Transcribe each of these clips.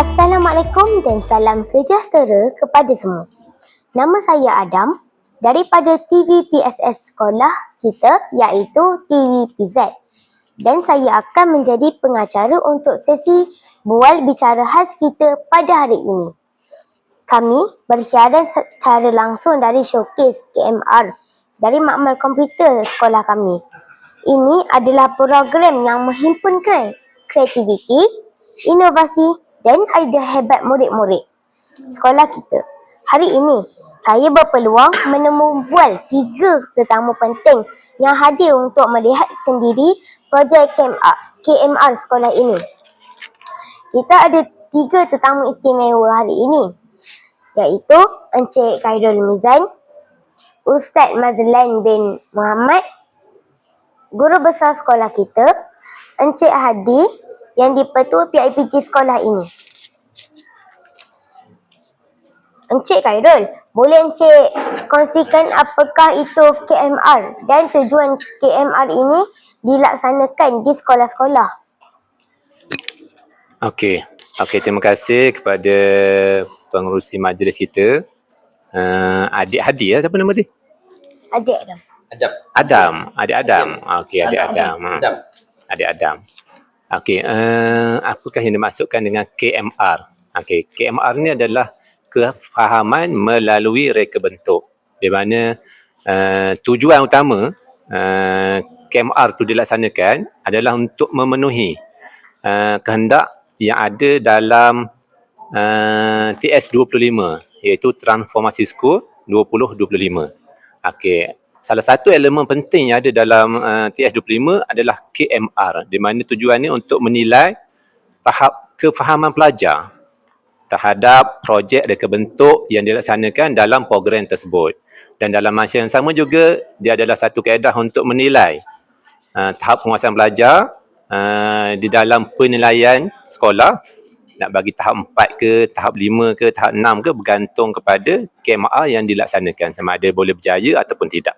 Assalamualaikum dan salam sejahtera kepada semua. Nama saya Adam daripada TVPSS sekolah kita iaitu TVPZ. Dan saya akan menjadi pengacara untuk sesi bual bicara khas kita pada hari ini. Kami bersiaran secara langsung dari showcase KMR dari makmal komputer sekolah kami. Ini adalah program yang menghimpun kre- kreativiti, inovasi dan idea hebat murid-murid sekolah kita. Hari ini, saya berpeluang menemu bual tiga tetamu penting yang hadir untuk melihat sendiri projek KMR, KMR sekolah ini. Kita ada tiga tetamu istimewa hari ini iaitu Encik Khairul Mizan, Ustaz Mazlan bin Muhammad, guru besar sekolah kita, Encik Hadi yang dipetua PIPG sekolah ini. Encik Khairul, boleh Encik kongsikan apakah itu KMR dan tujuan KMR ini dilaksanakan di sekolah-sekolah? Okey. Okey, terima kasih kepada pengerusi majlis kita. Uh, adik Hadi ya, siapa nama dia? Adik Adam. Adam. Adam, adik Adam. Okey, adik Adam. Ha. Adam. Adik Adam. Okey, uh, apakah yang dimaksudkan dengan KMR? Okey, KMR ni adalah kefahaman melalui reka bentuk. Di mana uh, tujuan utama uh, KMR tu dilaksanakan adalah untuk memenuhi uh, kehendak yang ada dalam uh, TS25 iaitu Transformasi School 2025. Okey, salah satu elemen penting yang ada dalam uh, TS25 adalah KMR di mana tujuannya untuk menilai tahap kefahaman pelajar terhadap projek reka bentuk yang dilaksanakan dalam program tersebut. Dan dalam masa yang sama juga, dia adalah satu kaedah untuk menilai uh, tahap penguasaan pelajar uh, di dalam penilaian sekolah nak bagi tahap 4 ke, tahap 5 ke, tahap 6 ke bergantung kepada KMR yang dilaksanakan sama ada boleh berjaya ataupun tidak.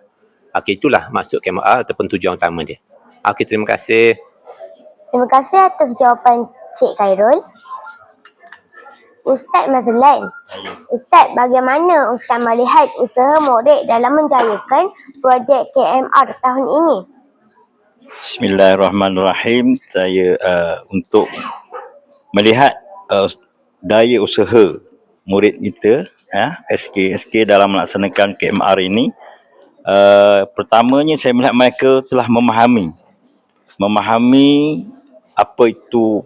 Okey, itulah maksud KMR ataupun tujuan utama dia. Okey, terima kasih. Terima kasih atas jawapan Cik Khairul. Ustaz Mazlan, Ustaz bagaimana Ustaz melihat usaha murid dalam menjayakan projek KMR tahun ini? Bismillahirrahmanirrahim. Saya uh, untuk melihat uh, daya usaha murid kita, ya, SK SK dalam melaksanakan KMR ini, uh, pertamanya saya melihat mereka telah memahami memahami apa itu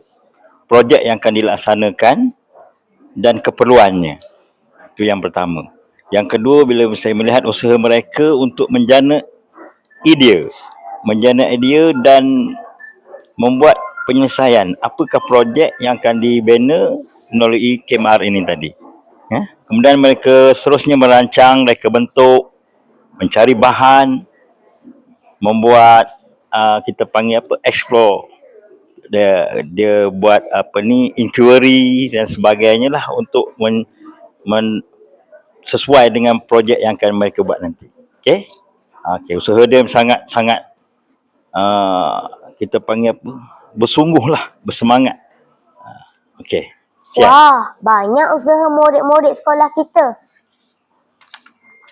projek yang akan dilaksanakan dan keperluannya. Itu yang pertama. Yang kedua bila saya melihat usaha mereka untuk menjana idea, menjana idea dan membuat penyelesaian apakah projek yang akan dibina melalui KMR ini tadi. Ya? Kemudian mereka seterusnya merancang reka bentuk, mencari bahan, membuat uh, kita panggil apa explore dia dia buat apa ni inquiry dan sebagainya lah untuk men, men sesuai dengan projek yang akan mereka buat nanti. Okey? Okey, usaha dia sangat sangat uh, kita panggil apa? bersungguhlah, bersemangat. Uh, Okey. Wah, banyak usaha murid-murid sekolah kita.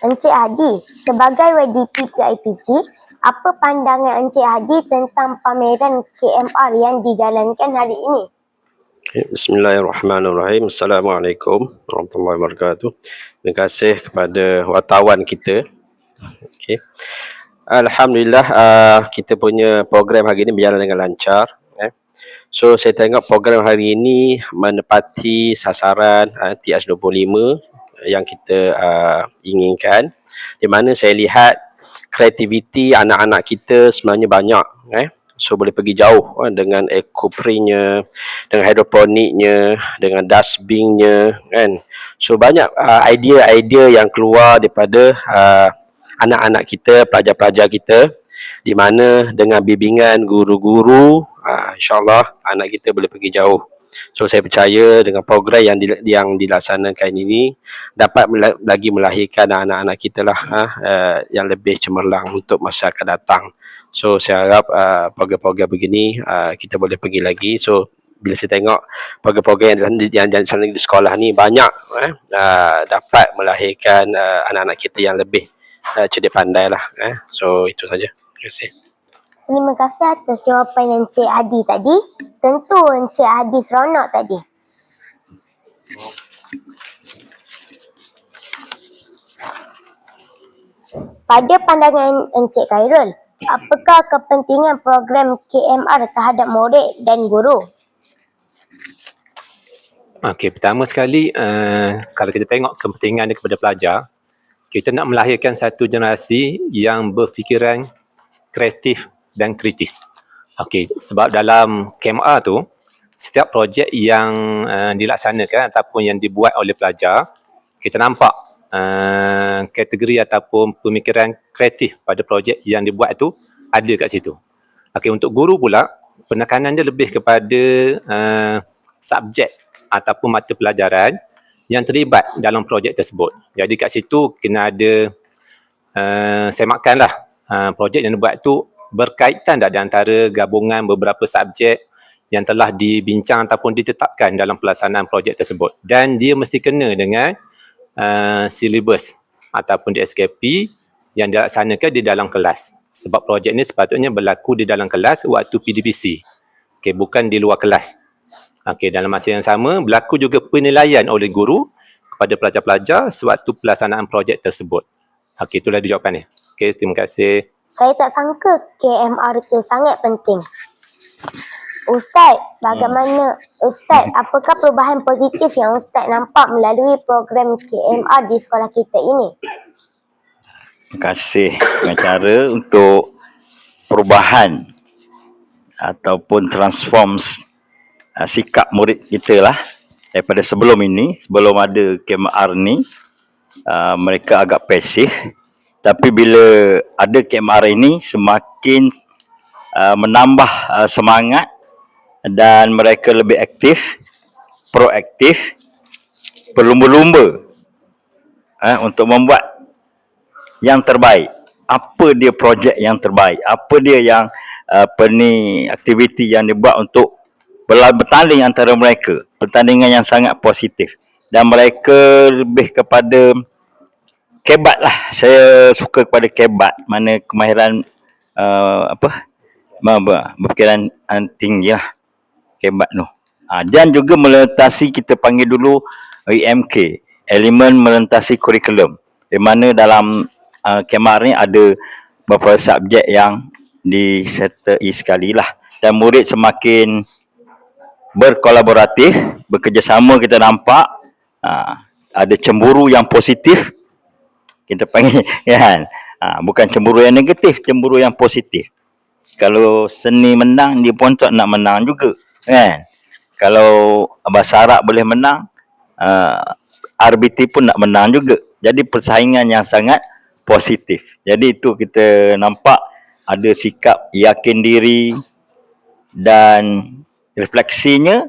Encik Hadi, sebagai WDP PIPG, apa pandangan Encik Hadi tentang pameran KMR yang dijalankan hari ini? Okay, Bismillahirrahmanirrahim. Assalamualaikum warahmatullahi wabarakatuh. Terima kasih kepada wartawan kita. Okay. Alhamdulillah uh, kita punya program hari ini berjalan dengan lancar. Eh. So saya tengok program hari ini menepati sasaran uh, TS25 yang kita uh, inginkan. Di mana saya lihat kreativiti anak-anak kita sebenarnya banyak. Eh. So boleh pergi jauh eh, dengan ecoprintnya, dengan hidroponiknya, dengan dustbinnya kan. So banyak uh, idea-idea yang keluar daripada uh, anak-anak kita, pelajar-pelajar kita di mana dengan bimbingan guru-guru uh, insyaAllah anak kita boleh pergi jauh. So saya percaya dengan program yang di, yang dilaksanakan ini dapat mela- lagi melahirkan anak-anak kita lah uh, uh, yang lebih cemerlang untuk masa akan datang. So saya harap uh, program-program begini uh, kita boleh pergi lagi. So bila saya tengok program-program yang yang dilaksanakan di sekolah ni banyak eh, uh, dapat melahirkan uh, anak-anak kita yang lebih uh, cerdik pandai lah. Eh. So itu saja. Terima kasih. Terima kasih atas jawapan Encik Hadi tadi. Tentu Encik Hadi seronok tadi. Pada pandangan Encik Khairul, apakah kepentingan program KMR terhadap murid dan guru? Okey, pertama sekali uh, kalau kita tengok kepentingan dia kepada pelajar, kita nak melahirkan satu generasi yang berfikiran kreatif dan kritis. Okey, sebab dalam KMR tu setiap projek yang uh, dilaksanakan ataupun yang dibuat oleh pelajar, kita nampak uh, kategori ataupun pemikiran kreatif pada projek yang dibuat tu ada kat situ. Okey, untuk guru pula penekanan dia lebih kepada uh, subjek ataupun mata pelajaran yang terlibat dalam projek tersebut. Jadi kat situ kena ada uh, semakan lah uh, projek yang dibuat tu berkaitan tak di antara gabungan beberapa subjek yang telah dibincang ataupun ditetapkan dalam pelaksanaan projek tersebut. Dan dia mesti kena dengan uh, silibus ataupun di SKP yang dilaksanakan di dalam kelas. Sebab projek ni sepatutnya berlaku di dalam kelas waktu PDPC. Okay, bukan di luar kelas. Okey, dalam masa yang sama berlaku juga penilaian oleh guru kepada pelajar-pelajar sewaktu pelaksanaan projek tersebut. Okey, itulah dia jawapannya. Okey, terima kasih. Saya tak sangka KMR itu sangat penting. Ustaz, bagaimana Ustaz, apakah perubahan positif yang Ustaz nampak melalui program KMR di sekolah kita ini? Terima kasih pengacara untuk perubahan ataupun transforms uh, sikap murid kita lah daripada sebelum ini, sebelum ada KMR ni, uh, mereka agak pasif. Tapi bila ada KMR ini, semakin uh, menambah uh, semangat dan mereka lebih aktif, proaktif, berlumba-lumba uh, untuk membuat yang terbaik. Apa dia projek yang terbaik? Apa dia yang uh, apa ni aktiviti yang dibuat untuk bertanding antara mereka. Pertandingan yang sangat positif. Dan mereka lebih kepada kebat lah. Saya suka kepada kebat. Mana kemahiran uh, apa? Berfikiran uh, tinggi lah. Kebat tu. Ha, dan juga melintasi kita panggil dulu EMK. Elemen melintasi kurikulum. Di mana dalam uh, kemar ni ada beberapa subjek yang disertai sekali lah. Dan murid semakin berkolaboratif, bekerjasama kita nampak uh, ada cemburu yang positif kita panggil kan? Uh, bukan cemburu yang negatif cemburu yang positif. Kalau seni menang dia pun tak nak menang juga kan? Kalau bahasa Arab boleh menang uh, RBT pun nak menang juga. Jadi persaingan yang sangat positif. Jadi itu kita nampak ada sikap yakin diri dan refleksinya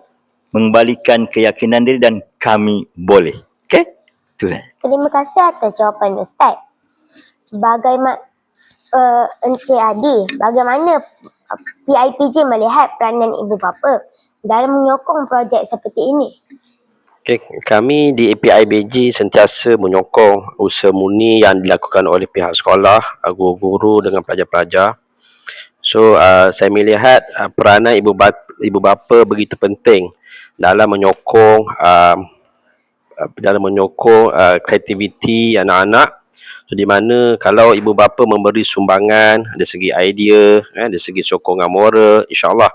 mengembalikan keyakinan diri dan kami boleh. Itu saja. Terima kasih atas jawapan Ustaz. Bagaimana uh, Encik Adi, bagaimana PIPJ melihat peranan ibu bapa dalam menyokong projek seperti ini? Okay, kami di APIBG sentiasa menyokong usaha murni yang dilakukan oleh pihak sekolah, guru-guru dengan pelajar-pelajar. So, uh, saya melihat uh, peranan ibu bapa ibu bapa begitu penting dalam menyokong uh, dalam menyokong uh, kreativiti anak-anak. So, di mana kalau ibu bapa memberi sumbangan dari segi idea eh, dari segi sokongan moral insyaallah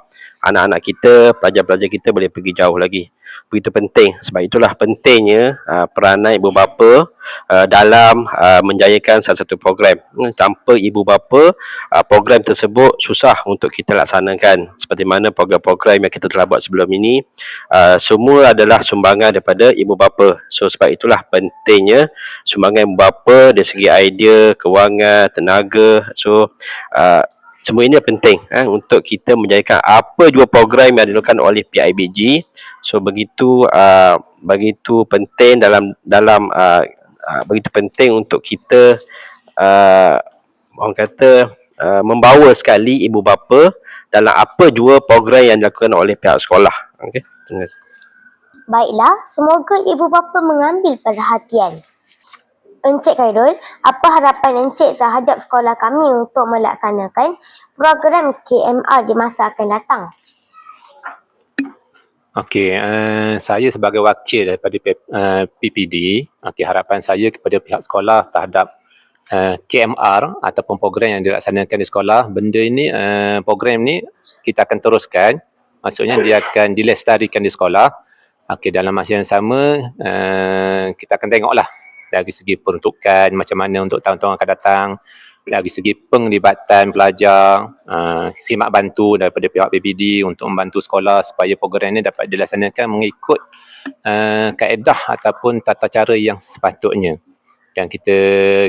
anak-anak kita, pelajar-pelajar kita boleh pergi jauh lagi. Begitu penting. Sebab itulah pentingnya uh, peranan ibu bapa uh, dalam uh, menjayakan salah satu program. Hmm, tanpa ibu bapa, uh, program tersebut susah untuk kita laksanakan. Seperti mana program-program yang kita telah buat sebelum ini, uh, semua adalah sumbangan daripada ibu bapa. So sebab itulah pentingnya sumbangan ibu bapa dari segi idea, kewangan, tenaga. So uh, semua ini penting eh, untuk kita menjadikan apa jua program yang dilakukan oleh PIBG so begitu uh, begitu penting dalam dalam uh, uh, begitu penting untuk kita uh, orang kata uh, membawa sekali ibu bapa dalam apa jua program yang dilakukan oleh pihak sekolah. Okey. Baiklah, semoga ibu bapa mengambil perhatian. Encik Khairul, apa harapan Encik terhadap sekolah kami untuk melaksanakan program KMR di masa akan datang? Okey, uh, saya sebagai wakil daripada P- uh, PPD, okey, harapan saya kepada pihak sekolah terhadap uh, KMR ataupun program yang dilaksanakan di sekolah, benda ini, uh, program ni kita akan teruskan. Maksudnya dia akan dilestarikan di sekolah. Okey, dalam masa yang sama, uh, kita akan tengoklah dari segi peruntukan macam mana untuk tahun-tahun akan datang, dari segi penglibatan pelajar, uh, khidmat bantu daripada pihak PPD untuk membantu sekolah supaya program ini dapat dilaksanakan mengikut uh, kaedah ataupun tata cara yang sepatutnya. Dan kita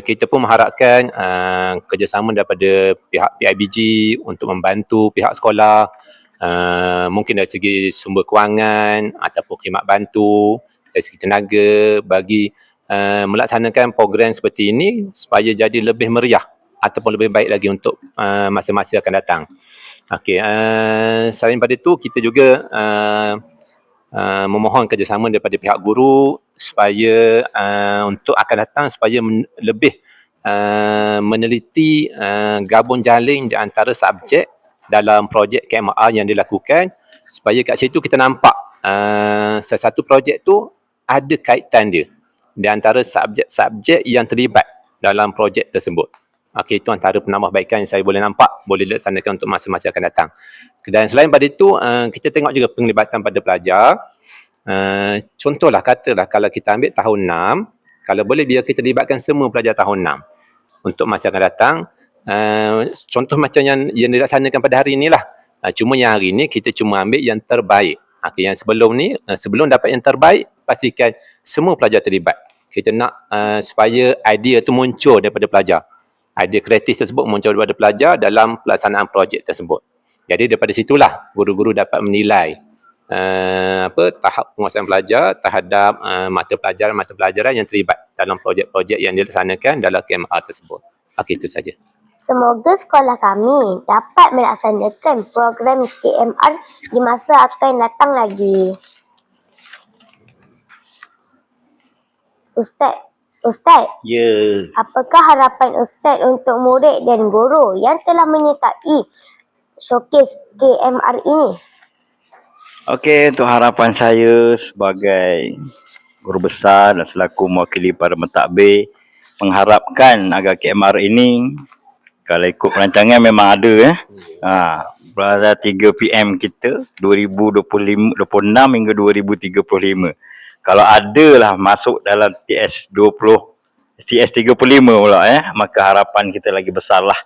kita pun mengharapkan uh, kerjasama daripada pihak PIBG untuk membantu pihak sekolah uh, mungkin dari segi sumber kewangan ataupun khidmat bantu dari segi tenaga bagi uh, melaksanakan program seperti ini supaya jadi lebih meriah ataupun lebih baik lagi untuk uh, masa-masa akan datang. Okey, uh, selain daripada itu kita juga uh, uh, memohon kerjasama daripada pihak guru supaya uh, untuk akan datang supaya men- lebih uh, meneliti uh, gabung jaling di antara subjek dalam projek KMR yang dilakukan supaya kat situ kita nampak uh, sesuatu projek tu ada kaitan dia di antara subjek-subjek yang terlibat dalam projek tersebut. Okey, itu antara penambahbaikan yang saya boleh nampak boleh dilaksanakan untuk masa-masa akan datang. Dan selain pada itu, uh, kita tengok juga penglibatan pada pelajar. Uh, contohlah katalah kalau kita ambil tahun 6, kalau boleh biar kita libatkan semua pelajar tahun 6 untuk masa akan datang. Uh, contoh macam yang yang dilaksanakan pada hari inilah. Uh, cuma yang hari ini kita cuma ambil yang terbaik. Okey, yang sebelum ni, uh, sebelum dapat yang terbaik, pastikan semua pelajar terlibat. Kita nak uh, supaya idea tu muncul daripada pelajar idea kreatif tersebut muncul daripada pelajar dalam pelaksanaan projek tersebut. Jadi daripada situlah guru-guru dapat menilai uh, apa tahap penguasaan pelajar terhadap uh, mata pelajaran-mata pelajaran yang terlibat dalam projek-projek yang dilaksanakan dalam KMR tersebut. Okey itu saja. Semoga sekolah kami dapat melaksanakan program KMR di masa akan datang lagi. Ustaz, Ustaz, Ya, apakah harapan Ustaz untuk murid dan guru yang telah menyertai showcase KMR ini? okey untuk harapan saya sebagai guru besar dan selaku mewakili para mentadbir mengharapkan agar KMR ini kalau ikut perancangan memang ada eh. Ha, berada 3 PM kita 2025 26 hingga 2035. Kalau adalah masuk dalam TS 20 TS 35 pula eh maka harapan kita lagi besarlah.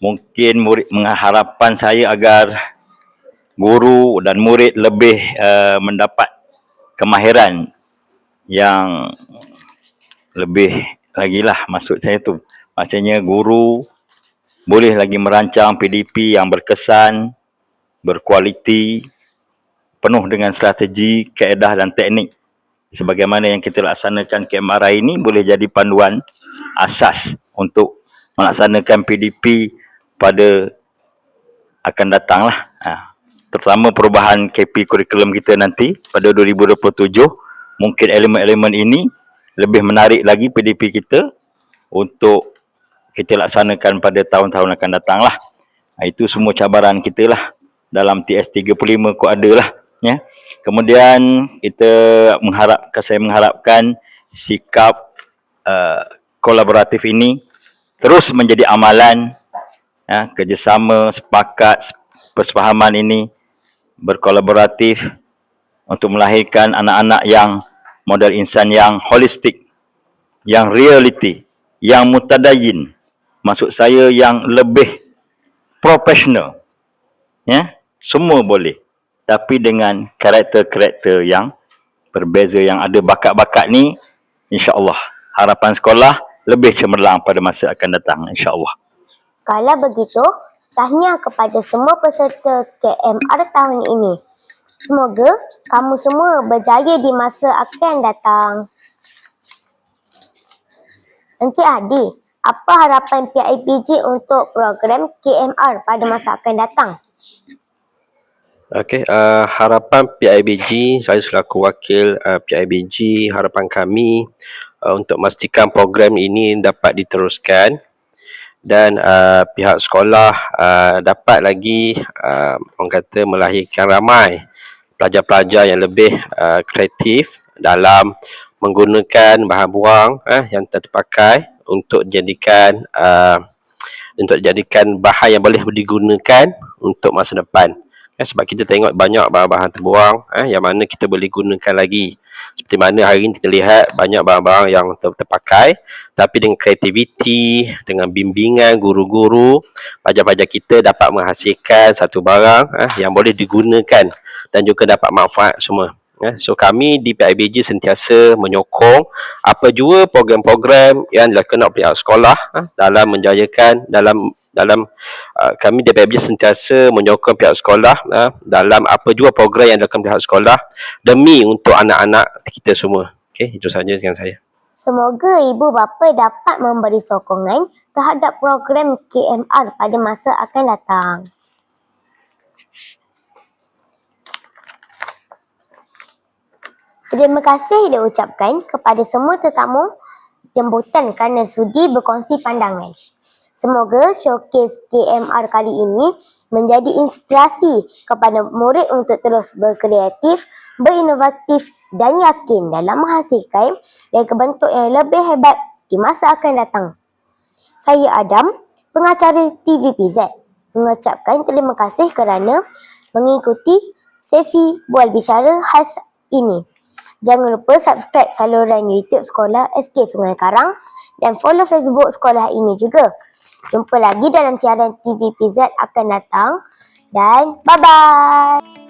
Mungkin murid mengharapkan saya agar guru dan murid lebih uh, mendapat kemahiran yang lebih lagi lah maksud saya tu. Maksudnya guru boleh lagi merancang PDP yang berkesan, berkualiti, penuh dengan strategi, kaedah dan teknik. Sebagaimana yang kita laksanakan KMR ini boleh jadi panduan asas untuk melaksanakan PDP pada akan datang lah. Ha. Terutama perubahan KP kurikulum kita nanti pada 2027, mungkin elemen-elemen ini lebih menarik lagi PDP kita untuk kita laksanakan pada tahun-tahun akan datang lah. Ha, itu semua cabaran kita lah dalam TS35 kau ada lah. Ya. Kemudian kita mengharapkan, saya mengharapkan sikap uh, kolaboratif ini terus menjadi amalan ya, kerjasama, sepakat, persefahaman ini berkolaboratif untuk melahirkan anak-anak yang model insan yang holistik, yang reality, yang mutadayin. Maksud saya yang lebih profesional. Ya, semua boleh. Tapi dengan karakter-karakter yang berbeza yang ada bakat-bakat ni, insya-Allah harapan sekolah lebih cemerlang pada masa akan datang insya-Allah. Kalau begitu, tahniah kepada semua peserta KMR tahun ini. Semoga kamu semua berjaya di masa akan datang. Encik Hadi, apa harapan PIBG untuk program KMR pada masa akan datang? Okey, uh, harapan PIBG, saya selaku wakil uh, PIBG, harapan kami uh, untuk memastikan program ini dapat diteruskan dan uh, pihak sekolah uh, dapat lagi uh, orang kata melahirkan ramai pelajar-pelajar yang lebih uh, kreatif dalam menggunakan bahan buang uh, yang terpakai untuk dijadikan uh, untuk dijadikan bahan yang boleh digunakan untuk masa depan. Eh, sebab kita tengok banyak bahan-bahan terbuang eh, yang mana kita boleh gunakan lagi. Seperti mana hari ini kita lihat banyak bahan-bahan yang ter- terpakai tapi dengan kreativiti, dengan bimbingan guru-guru, pelajar-pelajar kita dapat menghasilkan satu barang eh, yang boleh digunakan dan juga dapat manfaat semua. Eh, so kami di PIBG sentiasa menyokong apa jua program-program yang dilakukan oleh pihak sekolah eh, dalam menjayakan dalam dalam uh, kami di PIBG sentiasa menyokong pihak sekolah uh, dalam apa jua program yang dilakukan pihak sekolah demi untuk anak-anak kita semua. Okey, itu sahaja dengan saya. Semoga ibu bapa dapat memberi sokongan terhadap program KMR pada masa akan datang. Terima kasih diucapkan kepada semua tetamu jemputan kerana sudi berkongsi pandangan. Semoga showcase KMR kali ini menjadi inspirasi kepada murid untuk terus berkreatif, berinovatif dan yakin dalam menghasilkan reka bentuk yang lebih hebat di masa akan datang. Saya Adam, pengacara TVPZ, mengucapkan terima kasih kerana mengikuti sesi bual bicara khas ini. Jangan lupa subscribe saluran YouTube Sekolah SK Sungai Karang dan follow Facebook sekolah ini juga. Jumpa lagi dalam siaran TVPZ akan datang dan bye-bye.